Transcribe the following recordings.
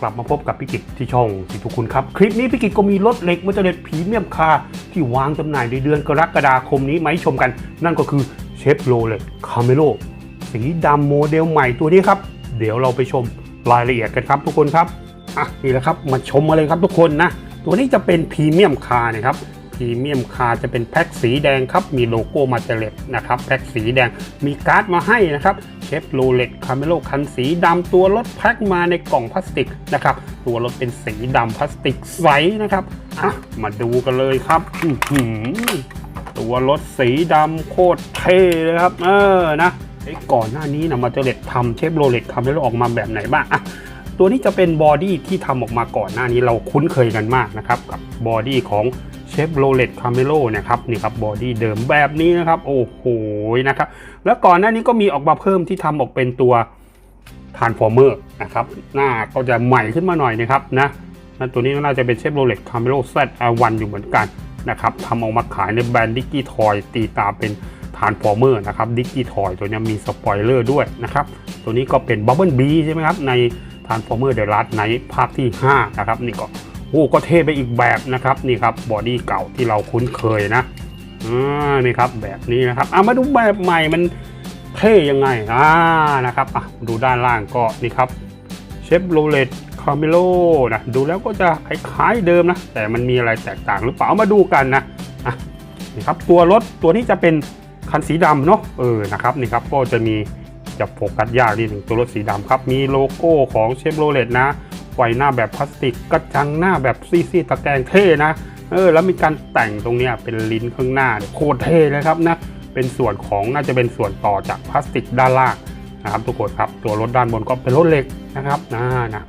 กลับมาพบกับพี่กิจที่ช่องสิทุกคุณครับ คลิปนี้พี่กิจก็มีรถเหล็กมาเจเด็ดพรีเมียมคาร์ที่วางจำหน่ายในเดือนกรกฎาคมนี้มาให้ชมกัน นั่นก็คือเชฟโรเลตคาเมโลสีดำโมเดลใหม่ตัวนี้ครับ เดี๋ยวเราไปชมรายละเอียดกันครับทุกคนครับอะนี่แหละครับมาชมมาเลยครับทุกคนนะตัวนี้จะเป็นพรีเมียมคาร์นะครับพรีเมียมคาร์จะเป็นแพ็คสีแดงครับ มีโลโก้มาเจเล็ตนะครับ แพ็คสีแดง มีการ์ดมาให้นะครับ เชฟโรเลตคาเมโลคันสีดำตัวรถแพ็คมาในกล่องพลาสติกนะครับตัวรถเป็นสีดำพลาสติกใสนะครับอะมาดูกันเลยครับอตัวรถสีดำโคตรเท่เลยครับ เออนะไอ้ก่อนหน้านี้นะมาเจเลตทำเชฟโรเลตคาเมโลออกมาแบบไหนบ้างอะตัวนี้จะเป็นบอดี้ที่ทำออกมาก่อนหน้านี้เราคุ้นเคยกันมากนะครับกับบอดี้ของ เชฟโรเลตคาเมโลนะครับนี่ครับบอดี้เดิมแบบนี้นะครับ โอ้โหนะครับแล้วก่อนหน้านี้ก็มีออกมาเพิ่มที่ทำออกเป็นตัวทานฟอร์เมอร์นะครับหน้าก็จะใหม่ขึ้นมาหน่อยนะครับนะนั่นตัวนี้น่าจะเป็นเชฟโรเลตคาเมโลแซดวันอยู่เหมือนกันนะครับทำออกมาขายในแบรนด์ดิกกี้ทอยตีตาเป็นทานฟอร์เมอร์นะครับดิกกี้ทอยตัวนี้มีสปอยเลอร์ด้วยนะครับตัวนี้ก็เป็นบับเบิลบีใช่ไหมครับในทานฟอร์เมอร์เดลัสในภาคที่ 5 นะครับ นี่ก็ โอ้ก็เท่ไปอีกแบบนะครับนี่ครับบอดี้เก่าที่เราคุ้นเคยนะอ่านี่ครับแบบนี้นะครับอะมาดูแบบใหม่มันเท่ยังไงอ่านะครับอะดูด้านล่างก็นี่ครับเชฟโรเลตคาร์เมโลนะดูแล้วก็จะคล้ายๆเดิมนะ แต่มันมีอะไรแตกต่างหรือเปล่าเอามาดูกันนะอะนี่ครับตัวรถตัวนี้จะเป็นคันสีดำเนาะเออนะครับนี่ครับก็จะมีจะโฟกัสยากนิดหนึ่งตัวรถสีดำครับ มีโลโก้ของเชฟโรเลตนะ ไฟหน้าแบบพลาสติกกระจังหน้าแบบซีซีตะแกรงเท่นะเออแล้วมีการแต่งตรงเนี้ยเป็นลิ้นข้างหน้าโคตรเท่เลยครับนะเป็นส่วนของน่าจะเป็นส่วนต่อจากพลาสติกด้านล่างนะครับทุกคนครับตัวรถด้านบนก็เป็นรถเหล็กนะครับนะนะ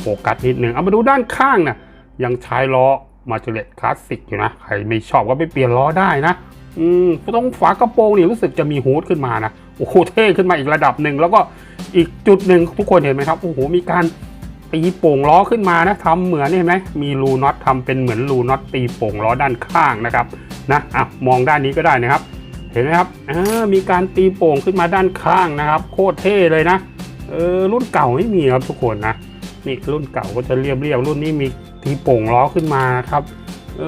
โฟกัสนิดหนึ่งเอามาดูด้านข้างนะยังใช้ล้อมาเจเลตคลาสสิกอยู่นะใครไม่ชอบก็ไปเปลี่ยนล้อได้นะอืมตรงฝากระโปรงนี่รู้สึกจะมีฮูดขึ้นมานะโอ้โหเท่ขึ้นมาอีกระดับหนึ่งแล้วก็อีกจุดหนึ่งทุกคนเห็นไหมครับโอ้โหมีการ ตีโป่งล้อขึ้นมานะทำเหมือนนี่เห็นไหมมีรูน็อตทำเป็นเหมือนรูน็อตตีโป่งล้อด้านข้างนะครับนะอะมองด้านนี้ก็ได้นะครับ เห็นไหมครับอ่ามีการตีโป่งขึ้นมาด้านข้างนะครับ โคตรเท่เลยนะเออรุ่นเก่าไม่มีครับทุกคนนะนี่รุ่นเก่าก็จะเรียบเรียบๆรุ่นนี้มีตีโป่งล้อขึ้นมาครับเอ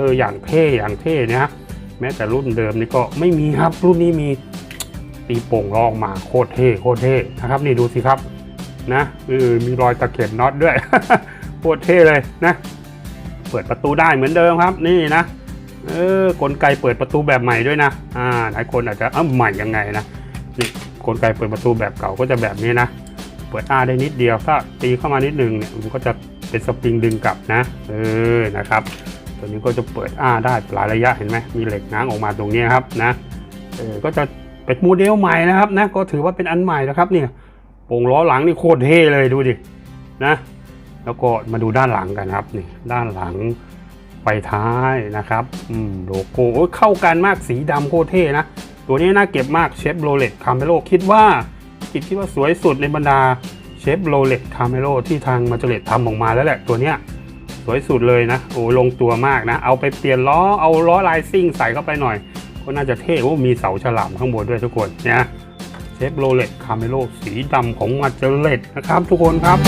ออย่างเท่อย่างเท่นะแม้แต่รุ่นเดิมนี่ก็ไม่มีครับรุ่นนี้มีตีโป่งล้อกมาโคตรเท่โคตรเท่นะครับนี่ดูสิครับ นะเออมีรอยตะเข็บน็อตด้วยโคตรเท่เลยนะ เปิดประตูได้เหมือนเดิมครับ นี่นะเออกลไกเปิดประตูแบบใหม่ด้วยนะอ่าหลายคนอาจจะเอ้าใหม่ยังไงนะนี่กลไกเปิดประตูแบบเก่าก็จะแบบนี้นะ เปิดอ้าได้นิดเดียวถ้าตีเข้ามานิดนึงเนี่ยมันก็จะเป็นสปริงดึงกลับนะเออนะครับตัวนี้ก็จะเปิดอ้าได้หลายระยะเห็นไหมมีเหล็กง้างออกมาตรงนี้ครับนะเออก็จะเป็นโมเดลใหม่นะครับนะก็ถือว่าเป็นอันใหม่นะครับเนี่ย โป่งล้อหลังนี่โคตรเท่เลยดูดินะแล้วก็มาดูด้านหลังกันครับนี่ด้านหลังไฟท้ายนะครับอืมโลโก้โเข้ากันมากสีดำโคตรเท่นะ ตัวนี้น่าเก็บมากเชฟโรเลตคาเมโลคิดว่าคิดคิดว่าสวยสุดในบรรดาเชฟโรเลตคาเมโลที่ทางมาเจเลตทำออกมาแล้วแหละตัวเนี้ยสวยสุดเลยนะโอ้ลงตัวมากนะ เอาไปเปลี่ยนล้อเอาล้อลายซิ่งใส่เข้าไปหน่อย ก็น่าจะเท่โอ้มีเสาฉลามข้างบนด้วยทุกคนเนะ เชฟโรเลตคาเมโลสีดำของมาเจเลตนะครับทุกคนครับ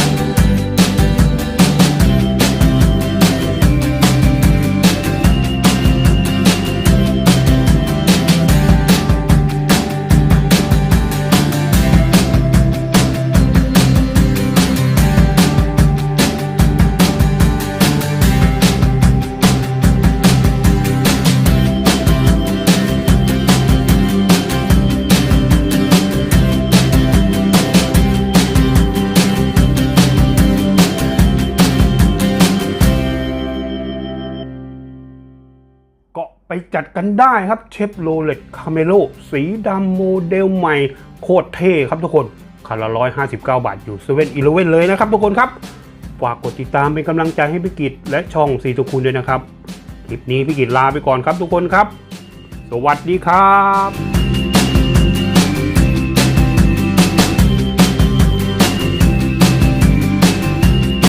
กาะไปจัดกันได้ครับเชฟโรเลตคาเมโลสีดำโมเดลใหม่ โคตรเท่ครับทุกคนคันละร้อยห้าสิบเก้าบาทอยู่เซเว่นอีเลเว่นเลยนะครับทุกคนครับ ฝากกดติดตามเป็นกำลังใจให้พิกิจและช่องสีทุกคุณด้วยนะครับ คลิปนี้พิกิจลาไปก่อนครับทุกคนครับ สวัสดีครับ